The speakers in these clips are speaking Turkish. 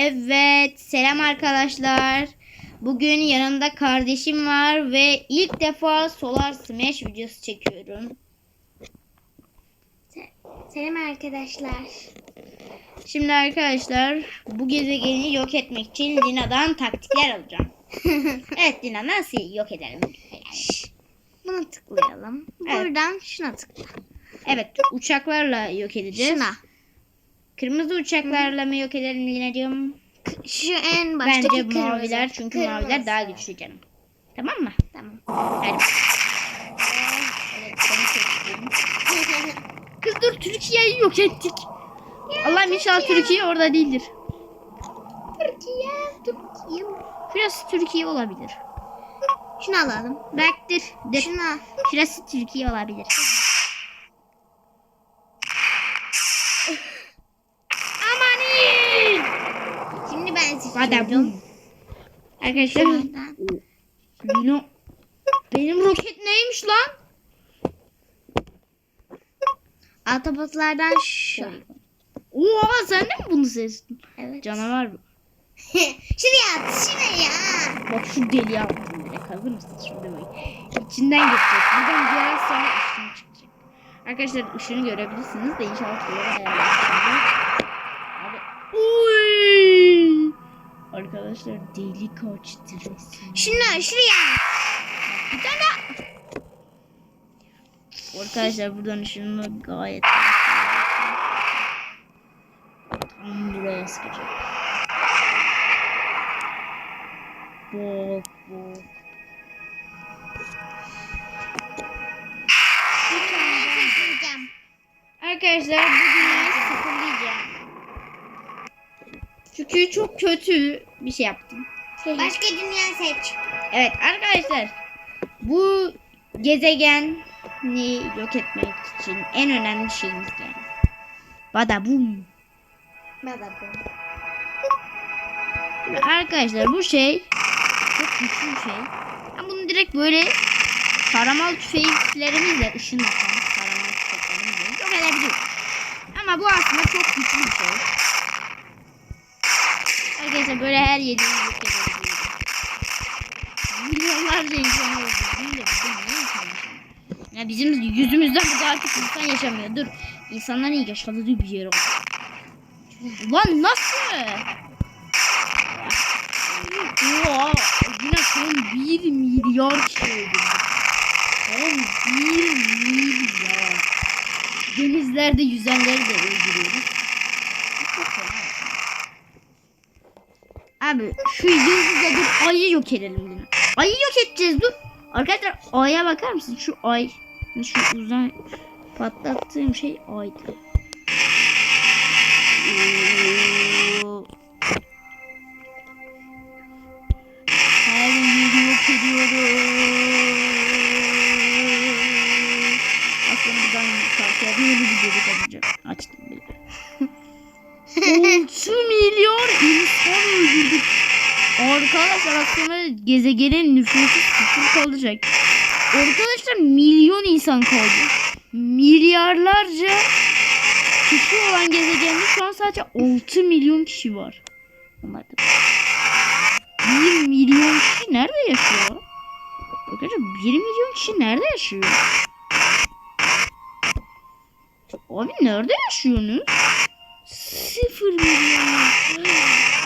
Evet, selam arkadaşlar. Bugün yanımda kardeşim var ve ilk defa Solar Smash videosu çekiyorum. Selam arkadaşlar. Şimdi arkadaşlar bu gezegeni yok etmek için Lina'dan taktikler alacağım. evet Lina nasıl yok edelim? Bunu tıklayalım. Evet. Buradan şuna tıkla. Evet uçaklarla yok edeceğiz. Şuna. Kırmızı uçaklarla mı yok edelim Lina'cığım? Şu en baştaki Bence kırmızı. maviler çünkü Kırmızı. maviler daha güçlü canım. Tamam mı? Tamam. Hadi. Kız dur Türkiye'yi yok ettik. Allah'ım inşallah Türkiye orada değildir. Türkiye, Türkiye. Şurası Türkiye olabilir. Şunu alalım. Dur. Şuna. Şurası Türkiye olabilir. Amanin. Şimdi seçiyorum. bu. Arkadaşlar. Lino. Benim roket neymiş lan? Autobotlardan şu. Oha sen de mi bunu seçtin? Evet. Canavar bu. Şuraya at. Şuraya. Bak şu deliği aldım direkt. Hazır mısın? Şimdi bak. İçinden geçecek. Buradan biraz sonra ışın çıkacak. Arkadaşlar ışını görebilirsiniz de inşallah ayarlamışımdır. Abi. Uy! Arkadaşlar delik açtı resmen. Şuna şuraya. Bir tane daha. Arkadaşlar buradan ışınımı gayet tam buraya sıkacak. Bok bok. Arkadaşlar bu Çünkü çok kötü bir şey yaptım. Başka dünya seç. Evet arkadaşlar bu gezegeni yok etmek için en önemli şeyimiz yani. Bada bum. Bada bu. Şimdi arkadaşlar bu şey çok güçlü bir şey. Ben bunu direkt böyle taramalı tüfeklerimizle ışınla falan taramalı tüfeklerimizle yok edebiliyoruz. Ama bu aslında çok güçlü bir şey. Arkadaşlar böyle her yediğini yok edebiliyoruz. Milyonlarca insan de bizim yaşamıyor? Ya bizim yüzümüzden bu çok insan yaşamıyor. Dur. İnsanların yaşadığı bir yer oldu. Ulan nasıl? Oha. Yine son 1 milyar kişi öldürdü. Son 1 milyar. Denizlerde yüzenleri de öldürüyoruz. Çok fena. Abi şu yıldızla dur ayı yok edelim yine. Ayı yok edeceğiz dur. Arkadaşlar aya bakar mısın? Şu ay. Şu uzay patlattığım şey aydı. 6 milyon insan öldürdük. Arkadaşlar aslında gezegenin nüfusu sıfır kalacak. Arkadaşlar milyon insan kaldı. Milyarlarca kişi olan gezegende şu an sadece 6 milyon kişi var. Onlar da 1 milyon kişi nerede yaşıyor? Arkadaşlar 1 milyon kişi nerede yaşıyor? Abi nerede yaşıyorsunuz? 0 milyon.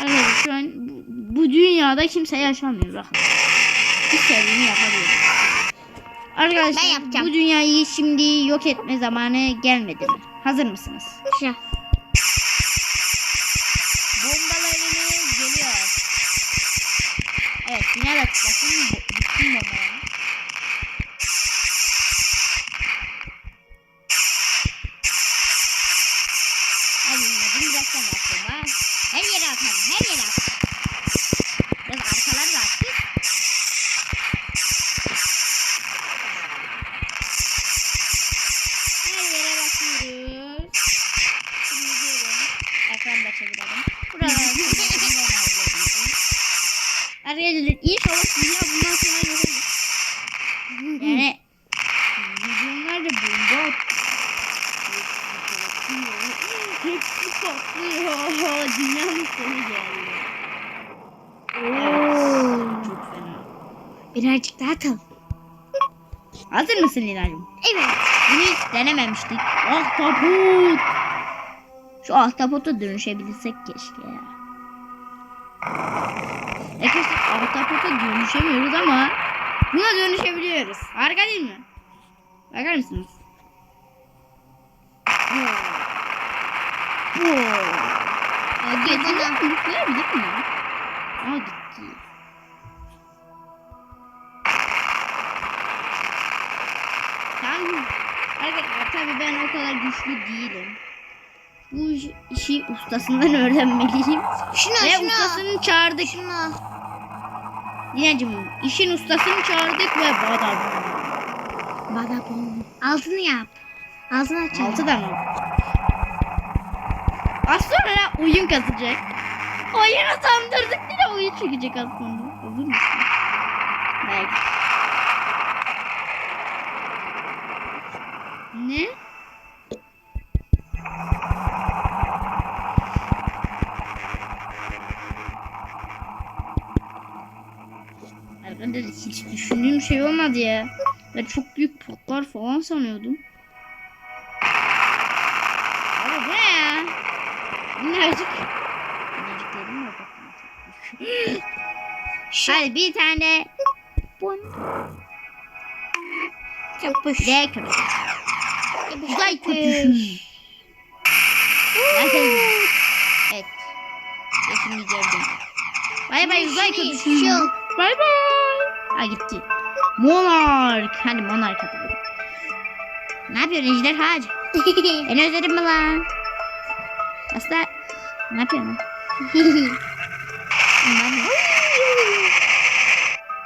Arkadaşlar şu an bu, bu dünyada kimse yaşamıyor. Bakın. İstediğini yapabilir. Arkadaşlar bu dünyayı şimdi yok etme zamanı gelmedi mi? Hazır mısınız? Şu. Bombalarınız geliyor. Evet tıklasın bu- bütün bombaları. Araya edilir. İnşallah dünya bundan sonra yok olur. Yani Milyonlar da bomba Hepsi patlıyor. Dünyanın sonu geldi. Çok fena. Birazcık daha kal. Hazır mısın Lina'cığım? Evet. Bunu hiç denememiştik. Ahtapot. Şu ahtapota dönüşebilsek keşke ya. Arkadaşlar ahtapota dönüşemiyoruz ama buna dönüşebiliyoruz. Harika değil mi? Bakar mısınız? Hadi bana. Yükleyebilir mi? Aa gitti. Tamam. Arkadaşlar tabii ben o kadar güçlü değilim. Bu iş- işi ustasından öğrenmeliyim. Şunu Ve şunu. ustasını çağırdık. Şunu. Dinacığım işin ustasını çağırdık ve badam. Bada bom. Altını yap. Altını aç. Altı da mı? Az sonra oyun kasacak. Oyunu sandırdık yine oyun çekecek aslında. Olur mu? Belki. Ne? Ben çok büyük potlar falan sanıyordum. Abi bu ne ya? Minnacık. Minnacık dedim mi? Hadi bir tane. Bun. Yapış. D köpüş. Uzay köpüşü. Evet. Şimdi gördüm. Bay bay uzay köpüşü. Bay bay. Ha gitti. Monark. Hadi monark atalım. Ne yapıyorsun ejderhacı? Beni özledin mi lan? Aslında ne yapıyorsun?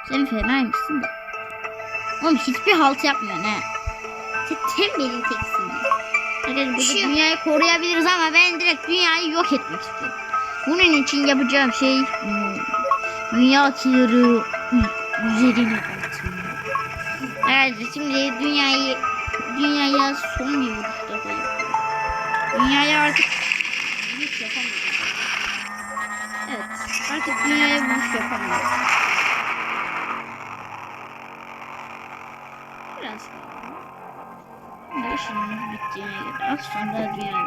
Sen fenaymışsın da. Oğlum hiçbir halt yapmıyorsun ha. Sen tembelin teksin. Arkadaşlar burada dünyayı koruyabiliriz ama ben direkt dünyayı yok etmek istiyorum. Bunun için yapacağım şey hmm, dünya killeri üzerine atmak. Evet şimdi dünyayı dünyaya son bir vuruş daha yapıyorum. Dünyaya artık vuruş yapamıyorum. Evet artık dünyaya vuruş yapamıyorum. Biraz daha. İşimiz bittiğine göre az sonra dünya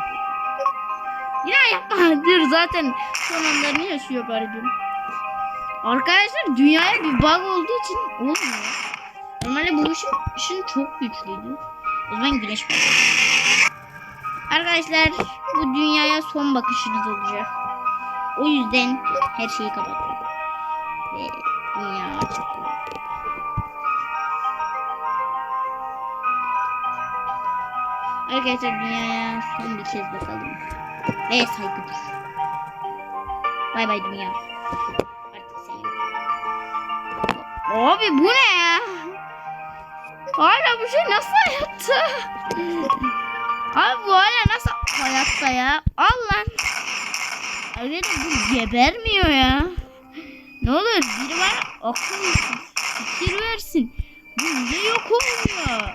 Yine yapma. Dur zaten son anlarını yaşıyor garibim. Arkadaşlar dünyaya bir bug olduğu için olmuyor. Normalde bu ışın, çok güçlüydü. O zaman güneş. Arkadaşlar bu dünyaya son bakışınız olacak. O yüzden her şeyi kapattım. Ve dünya çıktı. Arkadaşlar dünyaya son bir kez bakalım. Ve saygı dur. Bay bay dünya. Artık sen yok. Abi bu ne ya? Hala bu şey nasıl hayatta? Abi bu hala nasıl hayatta ya? Al lan. Evet bu gebermiyor ya. Ne olur biri bana akıl fikir versin. Bu niye yok olmuyor?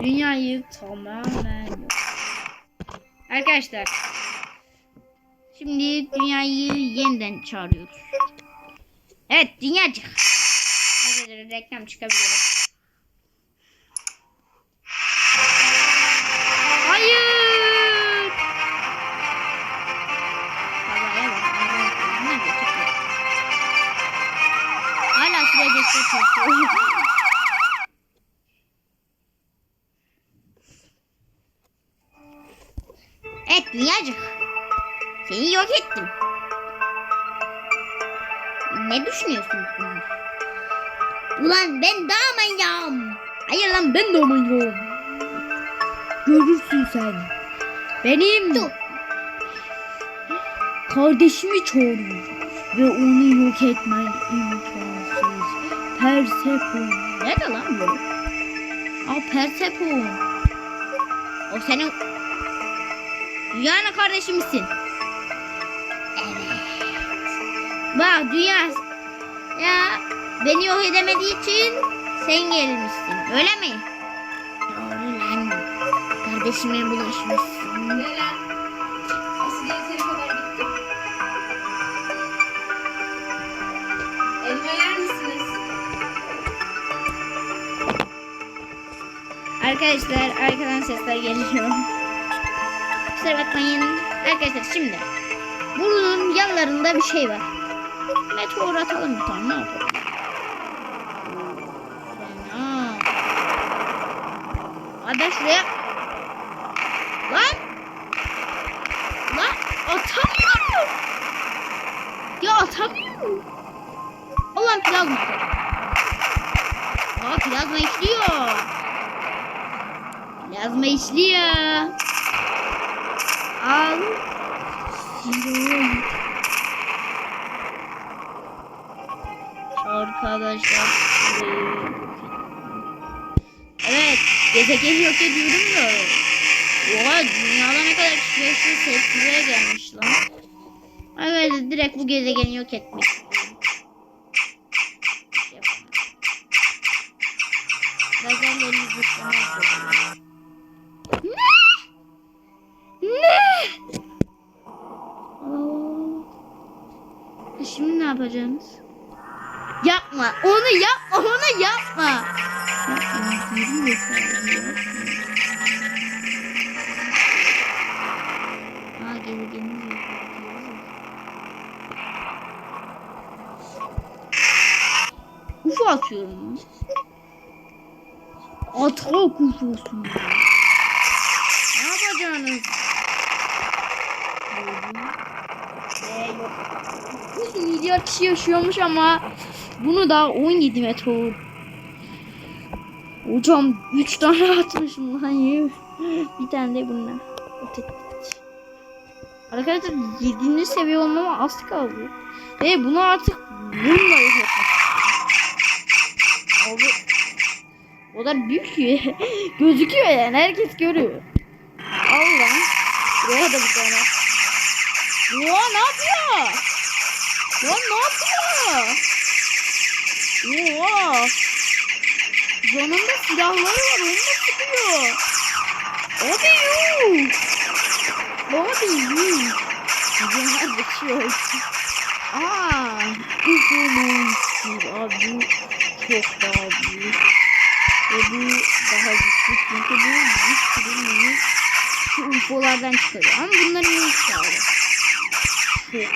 Dünyayı tamamen. Arkadaşlar. Şimdi dünyayı yeniden çağırıyoruz. Evet dünyacık. Arkadaşlar reklam çıkabiliyor. Hayır. Havaya bak. Hala sürecekte çalışıyor. Evet dünyacık. Seni yok ettim. Ne düşünüyorsun? Ulan ben daha manyağım. Hayır lan ben de manyağım. Görürsün sen. Benim Dur. kardeşimi çağırıyor. Ve onu yok etmen imkansız. Persepon. Nerede lan bu? Aa Persepon. O senin Dünyanın kardeşi misin? Evet. Bak dünya ya Beni yok edemediği için sen gelmişsin. Öyle mi? Doğru lan. Kardeşime bulaşmışsın. Ne lan? Kadar bittim. Elma yer misiniz? Arkadaşlar arkadan sesler geliyor. Kusura bakmayın. Arkadaşlar şimdi. Burnun yanlarında bir şey var. Meteor atalım bir tane ne yapalım. Hadi şuraya. Lan. Lan atamıyorum. Ya atamıyorum. Ulan plazma. Aa plazma işliyor. Plazma işliyor. Al. Arkadaşlar. Evet. Gezegeni yok ediyorum da. Oha dünyada ne kadar kişi yaşıyor tepkilere gelmiş lan. Evet direkt bu gezegeni yok etmek istiyorum. Lazerleri istiyorum. Atak ufusun. Ne yapacaksınız? Ee, yok. 100 milyar kişi yaşıyormuş ama bunu da 17 meteor. Hocam 3 tane atmışım lan yuh. Bir tane de bununla. Arkadaşlar 7. seviye olmama az kaldı. Ve bunu artık bununla etmek Abi o kadar büyük ki gözüküyor yani herkes görüyor. Al lan. Buraya da bir tane. Oha ne yapıyor? Lan ne yapıyor? Oha. Yanında silahları var onu da sıkıyor. Abi yuh. Abi yuh. Bunlar geçiyor. Aa. UFO monster. Abi çok daha büyük. Ve bu daha güçlü çünkü bu sürü minik şu UFO'lardan çıkıyor. Ama bunların çağrı. Çok güçlü.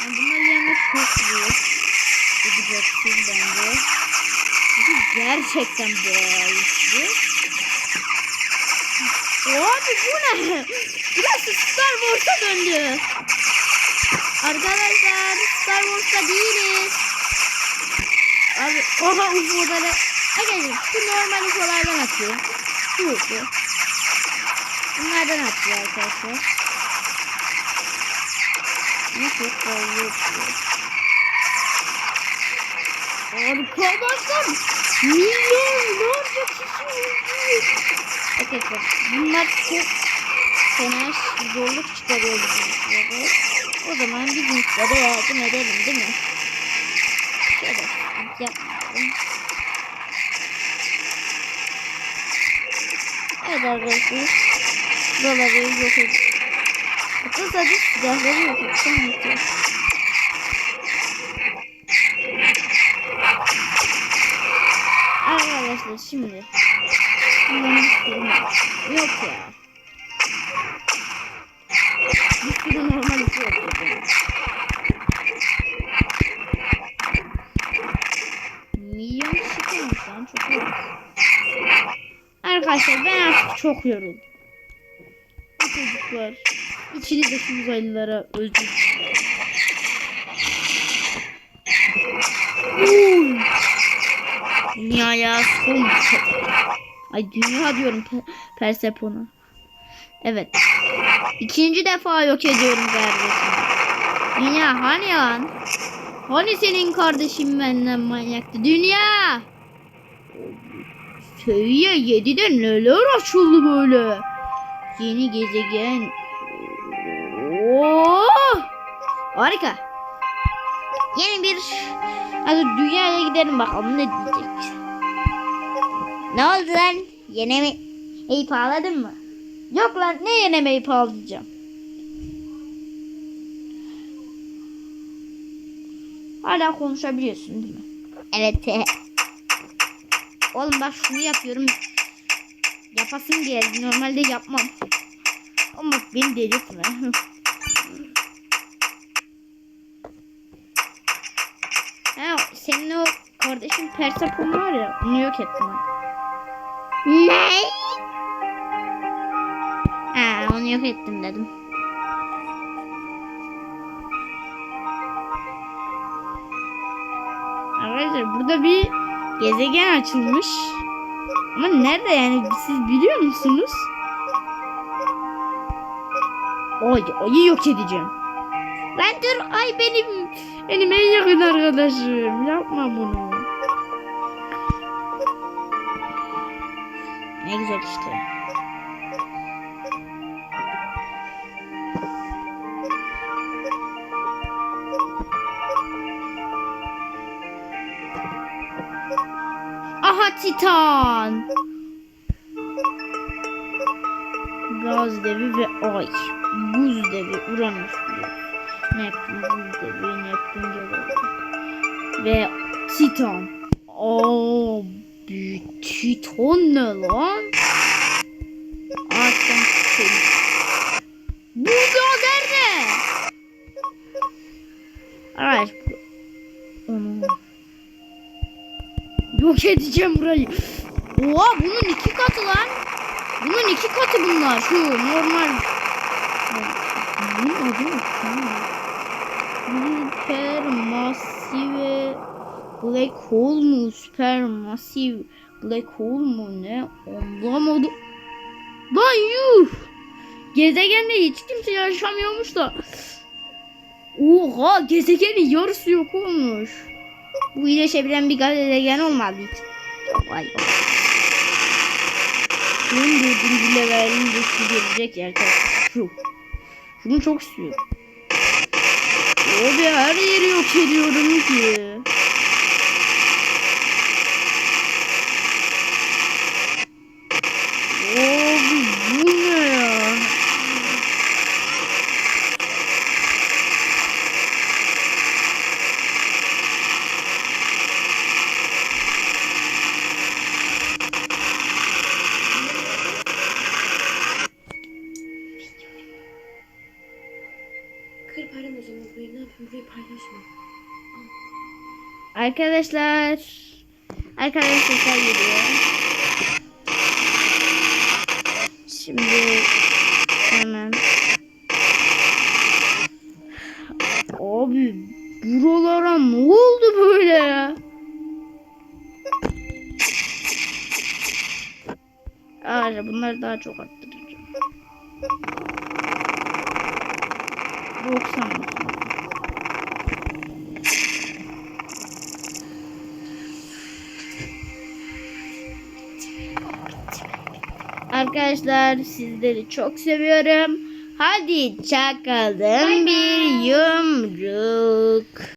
Yani bunlar yerine çok büyük. Edeceksin bence. Çünkü gerçekten bayağı güçlü. Abi bu ne? Burası Star Wars'a döndü. Arkadaşlar Star Wars'ta değiliz. Abi oha UFO'ları. Arkadaşlar şu normal UFO'lardan atıyor. Şu UFO. Bunlardan atıyor arkadaşlar. Çok fazla atıyor. Arkadaşlar milyonlarca kişi öldü. Arkadaşlar bunlar çok fena zorluk çıkarıyor bizim. O zaman biz de yardım edelim değil mi? Yapmayalım. Evet arkadaşlar. Buraları yok edin. Hatta sadece silahları yok. Yeter. Arkadaşlar şimdi. Yok ya. Bir sürü normal işi yapıyorum. Milyon kişi kalmış lan çok iyi. Arkadaşlar ben artık çok yoruldum. Çocuklar içinizdeki uzaylılara özür dilerim. Uy. Dünyaya son. Ay dünya diyorum Pe Persepona. Evet. İkinci defa yok ediyorum kardeşim. Dünya hani lan? Hani senin kardeşin benden manyaktı? Dünya! Seviye 7'de neler açıldı böyle? Yeni gezegen. Oo! Harika. Yeni bir Hadi dünyaya gidelim bakalım ne diyecek. Ne oldu lan? Yine mi? ağladın mı? Yok lan ne yenemeyi ağlayacağım. Hala konuşabiliyorsun değil mi? Evet. Oğlum bak şunu yapıyorum. Yapasım geldi. Normalde yapmam. Ama beni delirtme. ha, senin o kardeşin Persepon var ya. Onu yok ettim ben. Ne? Ha, onu yok ettim dedim. Arkadaşlar burada bir gezegen açılmış. Ama nerede yani siz biliyor musunuz? Ay ayı yok edeceğim. Lan dur ay benim. Benim en yakın arkadaşım. Yapma bunu. Ne güzel işte. Titan. Gaz devi ve ay. Buz devi Uranüs biliyoruz. Neptün buz devi Neptün gezegeni. Ve Titan. Bir Titan ne lan? Yok edeceğim burayı. Oha bunun iki katı lan. Bunun iki katı bunlar. Şu normal. Bunun adı ne? Supermassive Black Hole mu? Supermassive Black Hole mu? Ne? Anlamadım. Lan yuh. Gezegende hiç kimse yaşamıyormuş da. Oha gezegenin yarısı yok olmuş. Bu iyileşebilen bir gezegen olmadı hiç. Çok ay. Bunun dördüncü levelinde şu gelecek yerken şu. Şunu çok istiyorum. Abi her yeri yok ediyorum ki. Arkadaşlar. Arkadaşlar sesler geliyor. Şimdi hemen Abi buralara ne oldu böyle ya? Arkadaşlar bunları daha çok arttıracağım. 90 Arkadaşlar sizleri çok seviyorum. Hadi çakalın bir yumruk.